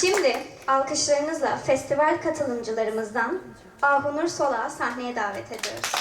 Şimdi alkışlarınızla festival katılımcılarımızdan Ahunur Solak'ı sahneye davet ediyoruz.